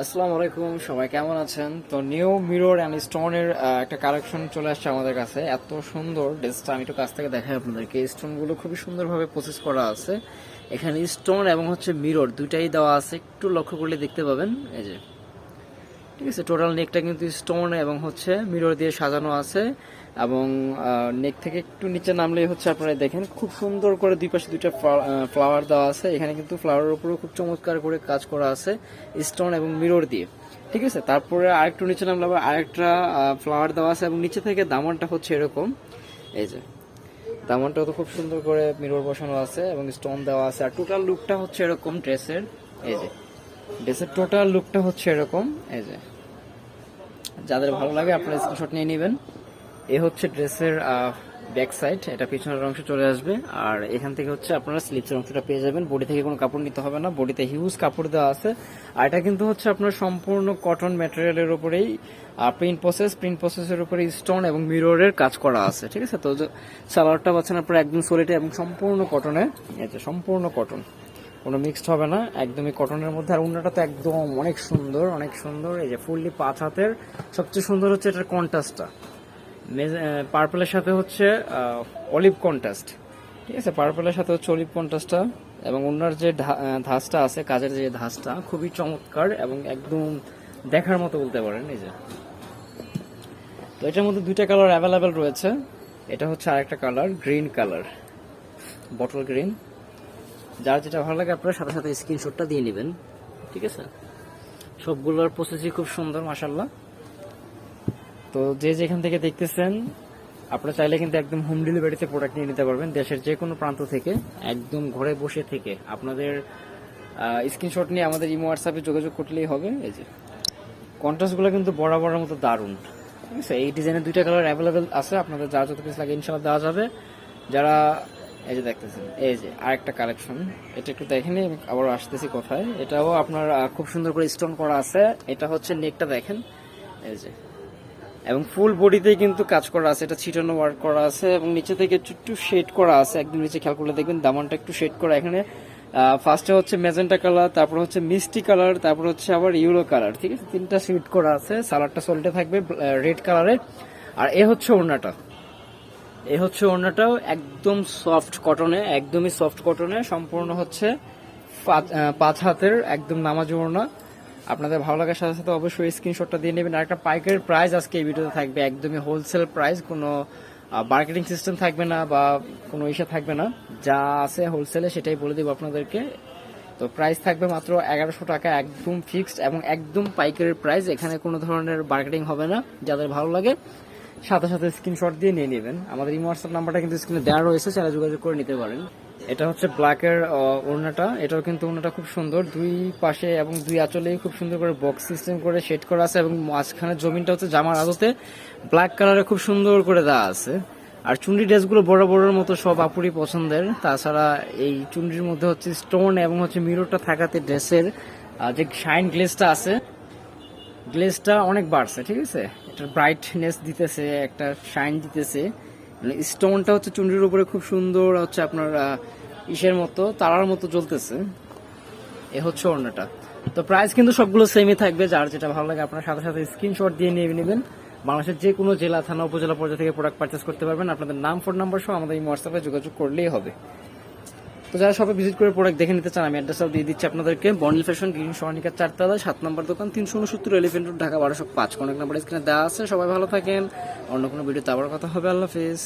আসসালামু আলাইকুম, সবাই কেমন আছেন? তো নিউ মিরর অ্যান্ড স্টোনের একটা কালেকশন চলে আসছে আমাদের কাছে। এত সুন্দর ড্রেসটা আমি একটু কাছ থেকে দেখাই আপনাদেরকে। স্টোনগুলো খুবই সুন্দরভাবে প্রসেস করা আছে। এখানে স্টোন এবং হচ্ছে মিরর দুটাই দেওয়া আছে। একটু লক্ষ্য করলে দেখতে পাবেন। এই যে ঠিক আছে টোটাল নেকটা কিন্তু স্টোন এবং হচ্ছে মিরর দিয়ে সাজানো আছে এবং নেক থেকে একটু নিচে নামলেই হচ্ছে আপনারা দেখেন, খুব সুন্দর করে দুই পাশে দুইটা ফ্লাওয়ার দেওয়া আছে। এখানে কিন্তু ফ্লাওয়ারের উপরেও খুব চমৎকার করে কাজ করা আছে স্টোন এবং মিরর দিয়ে। ঠিক আছে, তারপরে আরেকটু নিচে নামলে আবার আরেকটা ফ্লাওয়ার দেওয়া আছে এবং নিচে থেকে দামনটা হচ্ছে এরকম। এই যে, দামনটাও তো খুব সুন্দর করে মিরর বসানো আছে এবং স্টোন দেওয়া আছে। আর টোটাল লুকটা হচ্ছে এরকম ড্রেসের এই যে ড্রেসের টোটাল লুকটা হচ্ছে এরকম। এই যে যাদের ভালো লাগে আপনারা স্ক্রিনশট নিয়ে নেবেন। এ হচ্ছে ড্রেসের ব্যাক সাইড এটা পিছনের অংশ চলে আসবে। আর এখান থেকে হচ্ছে আপনারা স্লিপসের অংশটা পেয়ে যাবেন। বডি থেকে কোনো কাপড় নিতে হবে না। বডিতে হিউজ কাপড় দেওয়া আছে। আর এটা কিন্তু হচ্ছে আপনার সম্পূর্ণ কটন ম্যাটেরিয়ালের উপরেই প্রিন্ট প্রসেস প্রিন্ট প্রসেসের উপরে স্টোন এবং মিররের কাজ করা আছে। ঠিক আছে? তো সালোয়ারটা পাচ্ছেন আপনারা একদম সোলিটে এবং সম্পূর্ণ কটনে সম্পূর্ণ কটন কোনো মিক্সড হবে না, একদমই কটনের মধ্যে। আর উন্নাটা তো একদম অনেক সুন্দর অনেক সুন্দর। এই যে ফুললি পাঁচ হাতের, সবচেয়ে সুন্দর হচ্ছে এটার কন্ট্রাস্টটা পার্পলের সাথে হচ্ছে অলিভ কন্ট্রাস্ট ঠিক আছে? পার্পলের সাথে হচ্ছে অলিভ কন্ট্রাস্টটা এবং ওনার যে ধাঁচটা আছে, কাজের যে ধাঁচটা, খুবই চমৎকার এবং একদম দেখার মতো বলতে পারেন, এই যে। তো এটার মধ্যে দুইটা কালার অ্যাভেলেবেল রয়েছে। এটা হচ্ছে আরেকটা colour green colour bottle green যার যেটা ভালো লাগে আপনারা সাথে সাথে স্ক্রিনশটটা দিয়ে নেবেন। ঠিক আছে? সবগুলোর প্রসেসই খুব সুন্দর মাসাল্লাহ তো যে যেখান থেকে দেখতেছেন, আপনারা চাইলে কিন্তু একদম হোম ডেলিভারিতে প্রোডাক্ট নিয়ে নিতে পারবেন। দেশের যে কোনো প্রান্ত থেকে, একদম ঘরে বসে থেকে। আপনাদের স্ক্রিনশট নিয়ে আমাদের ইমো, হোয়াটসঅ্যাপে যোগাযোগ করলেই হবে। এই যে কন্ট্রাস্টগুলো কিন্তু বরাবরের মতো দারুণ। ঠিক আছে? এই ডিজাইনের দুইটা কালার অ্যাভেলেবেল আছে। আপনাদের যা যত কিছু লাগে ইনশাল্লাহ দেওয়া যাবে। যারা এই যে দেখতেছেন, এই যে আরেকটা কালেকশন এটা একটু দেখেন আবার আসতেছি কোথায়। এটাও আপনার খুব সুন্দর করে স্টোন করা আছে। এটা হচ্ছে নেকটা দেখেন, এই যে। এবং ফুল বডিতেই কিন্তু কাজ করা আছে, এটা ছিটানো ওয়ার্ক করা আছে, এবং নিচে থেকে একটু শেড করা আছে। একদম নিচে খেয়াল করলে দেখবেন দামানটা একটু শেড করা এখানে। ফার্স্টে হচ্ছে ম্যাজেন্টা কালার তারপর হচ্ছে মিষ্টি কালার তারপর হচ্ছে আবার ইউরো কালার ঠিক আছে? তিনটা শেড করা আছে সালাডটা সল্টে থাকবে রেড কালারের আর এ হচ্ছে ওড়নাটা। এ হচ্ছে ওড়নাটাও একদম সফট কটনে একদমই সফট কটনে সম্পূর্ণ হচ্ছে পাঁচ হাতের একদম নামাজি ওড়না। আপনাদের ভালো লাগার সাথে সাথে অবশ্যই স্ক্রিনশটটা দিয়ে নেবেন। আর একটা পাইকারি প্রাইস আজকে এই ভিডিওতে থাকবে। একদমই হোলসেল প্রাইস কোনো মার্কেটিং সিস্টেম থাকবে না বা কোনো ইসে থাকবে না। যা আছে হোলসেলে সেটাই বলে দেবো আপনাদেরকে। তো প্রাইস থাকবে মাত্র এগারোশো টাকা, একদম ফিক্সড এবং একদম পাইকারি প্রাইস এখানে কোনো ধরনের মার্কেটিং হবে না। যাদের ভালো লাগে সাথে সাথে স্ক্রিনশট দিয়ে নিয়ে নেবেন। আমাদের ইমো হোয়াটসঅ্যাপ নাম্বারটা কিন্তু স্ক্রিনে দেওয়া রয়েছে সেটা যোগাযোগ করে নিতে পারেন। এটা হচ্ছে ব্ল্যাকের ওড়নাটা। এটাও কিন্তু ওড়নাটা খুব সুন্দর। দুই পাশে এবং দুই আঁচলেই খুব সুন্দর করে বক্স সিস্টেম করে সেট করা আছে এবং মাঝখানে জমিনটা হচ্ছে জামার আদতে ব্ল্যাক কালারে খুব সুন্দর করে দেওয়া আছে। আর চুন্ডি ড্রেসগুলো বড় বড়র মতো সব আপুরি পছন্দের। তাছাড়া এই চুন্ডির মধ্যে হচ্ছে স্টোন এবং হচ্ছে মিররটা থাকাতে ড্রেসের যে শাইন গ্লেসটা আছে গ্লেজটা অনেক বাড়ছে, ঠিক আছে? এটা ব্রাইটনেস দিতেছে, একটা শাইন দিতেছে। মানে স্টোনটা হচ্ছে চুন্ডির উপরে খুব সুন্দর হচ্ছে আপনার ইসের মতো, তারার মতো জ্বলতেছে। এ হচ্ছে অন্যটা তো প্রাইস কিন্তু সবগুলো সেমই থাকবে, যার যেটা ভালো লাগে আপনার সাথে সাথে স্ক্রিনশট দিয়ে নিয়ে নেবেন। বাংলাদেশের যে কোনো জেলা, থানা, উপজেলা পর্যায়ে থেকে প্রোডাক্ট পারচেস করতে পারবেন। আপনাদের নাম ফোন নাম্বার সহ আমাদের এই হোয়াটসঅ্যাপে যোগাযোগ করলেই হবে। তো যারা সবাই ভিজিট করে প্রোডাক্ট দেখে নিতে চান, আমি অ্যাড্রেসটাও দিয়ে দিচ্ছি আপনাদেরকে। বন্ডেল ফ্যাশন গ্রিন সরণিকার চারতলা, সাত নম্বর দোকান, তিনশো উনসত্তর এলিফেন্ট রোড ঢাকা বারোশো পাঁচ। কনেক নাম্বার স্ক্রিনে দেওয়া আছে। সবাই ভালো থাকেন। অন্য কোনো ভিডিওতে আবার কথা হবে। আল্লাহ হাফিজ।